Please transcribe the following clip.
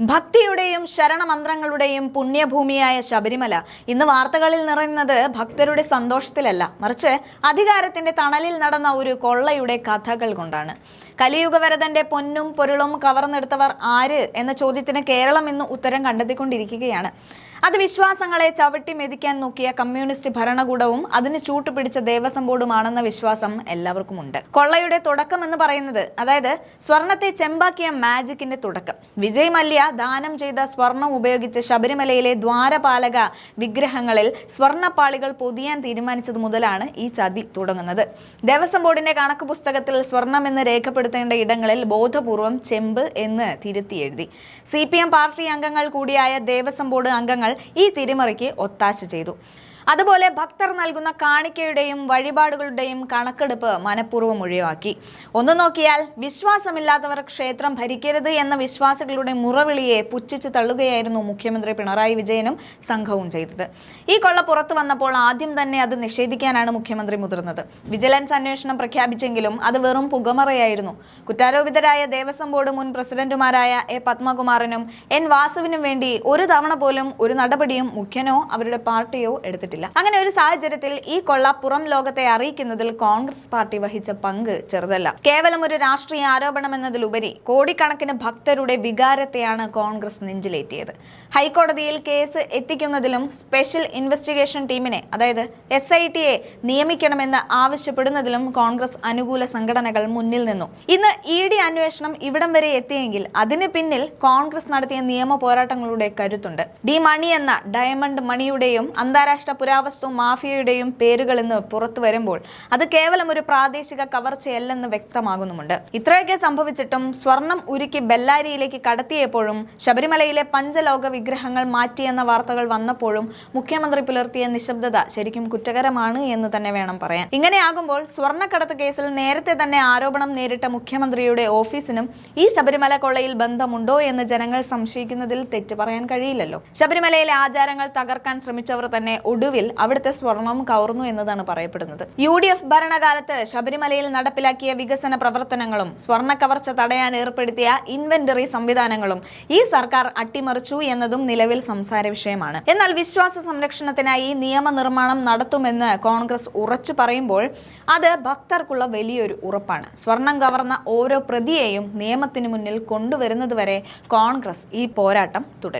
ഭക്തിയുടെയും ശരണമന്ത്രങ്ങളുടെയും പുണ്യഭൂമിയായ ശബരിമല ഇന്ന് വാർത്തകളിൽ നിറയുന്നത് ഭക്തരുടെ സന്തോഷത്തിലല്ല. മറിച്ച് അധികാരത്തിന്റെ തണലിൽ നടന്ന ഒരു കൊള്ളയുടെ കഥകൾ കൊണ്ടാണ്. കലിയുഗവരതന്റെ പൊന്നും പൊരുളും കവർന്നെടുത്തവർ ആര് എന്ന ചോദ്യത്തിന് കേരളം ഇന്ന് ഉത്തരം കണ്ടെത്തിക്കൊണ്ടിരിക്കുകയാണ്. അത് വിശ്വാസങ്ങളെ ചവിട്ടി മെതിക്കാൻ നോക്കിയ കമ്മ്യൂണിസ്റ്റ് ഭരണകൂടവും അതിന് ചൂട്ടുപിടിച്ച ദേവസ്വം ബോർഡുമാണെന്ന വിശ്വാസം എല്ലാവർക്കുമുണ്ട്. കൊള്ളയുടെ തുടക്കം എന്ന് പറയുന്നത് അതായത് സ്വർണത്തെ ചെമ്പാക്കിയ മാജിക്കിന്റെ തുടക്കം. വിജയ് മല്യ ദാനം ചെയ്ത സ്വർണം ഉപയോഗിച്ച് ശബരിമലയിലെ ദ്വാരപാലക വിഗ്രഹങ്ങളിൽ സ്വർണപ്പാളികൾ പൊതിയാൻ തീരുമാനിച്ചത് മുതലാണ് ഈ ചതി തുടങ്ങുന്നത്. ദേവസ്വം ബോർഡിന്റെ കണക്ക് പുസ്തകത്തിൽ സ്വർണം എന്ന് രേഖപ്പെടുത്തേണ്ട ഇടങ്ങളിൽ ബോധപൂർവം ചെമ്പ് എന്ന് തിരുത്തി എഴുതി. സി പാർട്ടി അംഗങ്ങൾ കൂടിയായ ദേവസ്വം ബോർഡ് അംഗങ്ങൾ ഈ തിരിമറിക്ക് ഒത്താശ ചെയ്തു. അതുപോലെ ഭക്തർ നൽകുന്ന കാണിക്കയുടെയും വഴിപാടുകളുടെയും കണക്കെടുപ്പ് മനഃപൂർവം ഒഴിവാക്കി. ഒന്ന് നോക്കിയാൽ വിശ്വാസമില്ലാത്തവർ ക്ഷേത്രം ഭരിക്കരുത് എന്ന വിശ്വാസികളുടെ മുറവിളിയെ പുച്ഛിച്ച് തള്ളുകയായിരുന്നു മുഖ്യമന്ത്രി പിണറായി വിജയനും സംഘവും ചെയ്തത്. ഈ കൊള്ള പുറത്തു വന്നപ്പോൾ ആദ്യം തന്നെ അത് നിഷേധിക്കാനാണ് മുഖ്യമന്ത്രി മുതിർന്നത്. വിജിലൻസ് അന്വേഷണം പ്രഖ്യാപിച്ചെങ്കിലും അത് വെറും പുകമറയായിരുന്നു. കുറ്റാരോപിതരായ ദേവസ്വം ബോർഡ് മുൻ പ്രസിഡന്റുമാരായ എ പത്മകുമാറിനും എൻ വാസുവിനും വേണ്ടി ഒരു തവണ പോലും ഒരു നടപടിയും മുഖ്യനോ അവരുടെ പാർട്ടിയോ എടുത്തിട്ടില്ല. അങ്ങനെ ഒരു സാഹചര്യത്തിൽ ഈ കൊള്ള പുറം ലോകത്തെ അറിയിക്കുന്നതിൽ കോൺഗ്രസ് പാർട്ടി വഹിച്ച പങ്ക് ചെറുതല്ല. കേവലം ഒരു രാഷ്ട്രീയ ആരോപണം എന്നതിലുപരി കോടിക്കണക്കിന് ഭക്തരുടെ വികാരത്തെയാണ് കോൺഗ്രസ് നെഞ്ചിലേറ്റിയത്. ഹൈക്കോടതിയിൽ കേസ് എത്തിക്കുന്നതിലും സ്പെഷ്യൽ ഇൻവെസ്റ്റിഗേഷൻ ടീമിനെ അതായത് എസ് ഐ ടിയെ നിയമിക്കണമെന്ന് ആവശ്യപ്പെടുന്നതിലും കോൺഗ്രസ് അനുകൂല സംഘടനകൾ മുന്നിൽ നിന്നു. ഇന്ന് ഇ ഡി അന്വേഷണം ഇവിടം വരെ എത്തിയെങ്കിൽ അതിന് പിന്നിൽ കോൺഗ്രസ് നടത്തിയ നിയമ പോരാട്ടങ്ങളുടെ കരുത്തുണ്ട്. ഡി മണി എന്ന ഡയമണ്ട് മണിയുടെയും അന്താരാഷ്ട്ര പുരാവസ്തു മാഫിയയുടെയും പേരുകൾ ഇന്ന് പുറത്തു വരുമ്പോൾ അത് കേവലം ഒരു പ്രാദേശിക കവർച്ചയല്ലെന്ന് വ്യക്തമാകുന്നുമുണ്ട്. ഇത്രയൊക്കെ സംഭവിച്ചിട്ടും സ്വർണം ഉരുക്കി ബെല്ലാരിയിലേക്ക് കടത്തിയപ്പോഴും ശബരിമലയിലെ പഞ്ചലോക വിഗ്രഹങ്ങൾ മാറ്റിയെന്ന വാർത്തകൾ വന്നപ്പോഴും മുഖ്യമന്ത്രി പുലർത്തിയ നിശബ്ദത ശരിക്കും കുറ്റകരമാണ് എന്ന് തന്നെ വേണം പറയാൻ. ഇങ്ങനെയാകുമ്പോൾ സ്വർണക്കടത്ത് കേസിൽ നേരത്തെ തന്നെ ആരോപണം നേരിട്ട മുഖ്യമന്ത്രിയുടെ ഓഫീസിനും ഈ ശബരിമല കൊള്ളയിൽ ബന്ധമുണ്ടോ എന്ന് ജനങ്ങൾ സംശയിക്കുന്നതിൽ തെറ്റ് പറയാൻ കഴിയില്ലല്ലോ. ശബരിമലയിലെ ആചാരങ്ങൾ തകർക്കാൻ ശ്രമിച്ചവർ തന്നെ ഒടുവിൽ അവിടുത്തെ സ്വർണം കവർന്നു എന്നതാണ് പറയപ്പെടുന്നത്. യു ഡി എഫ് ഭരണകാലത്ത് ശബരിമലയിൽ നടപ്പിലാക്കിയ വികസന പ്രവർത്തനങ്ങളും സ്വർണ കവർച്ച തടയാൻ ഏർപ്പെടുത്തിയ ഇൻവെന്ററി സംവിധാനങ്ങളും ഈ സർക്കാർ അട്ടിമറിച്ചു എന്നതും നിലവിൽ സംസാര വിഷയമാണ്. എന്നാൽ വിശ്വാസ സംരക്ഷണത്തിനായി നിയമനിർമ്മാണം നടത്തുമെന്ന് കോൺഗ്രസ് ഉറച്ചു പറയുമ്പോൾ അത് ഭക്തർക്കുള്ള വലിയൊരു ഉറപ്പാണ്. സ്വർണം കവർന്ന ഓരോ പ്രതിയെയും നിയമത്തിനു മുന്നിൽ കൊണ്ടുവരുന്നതുവരെ കോൺഗ്രസ് ഈ പോരാട്ടം തുടരും.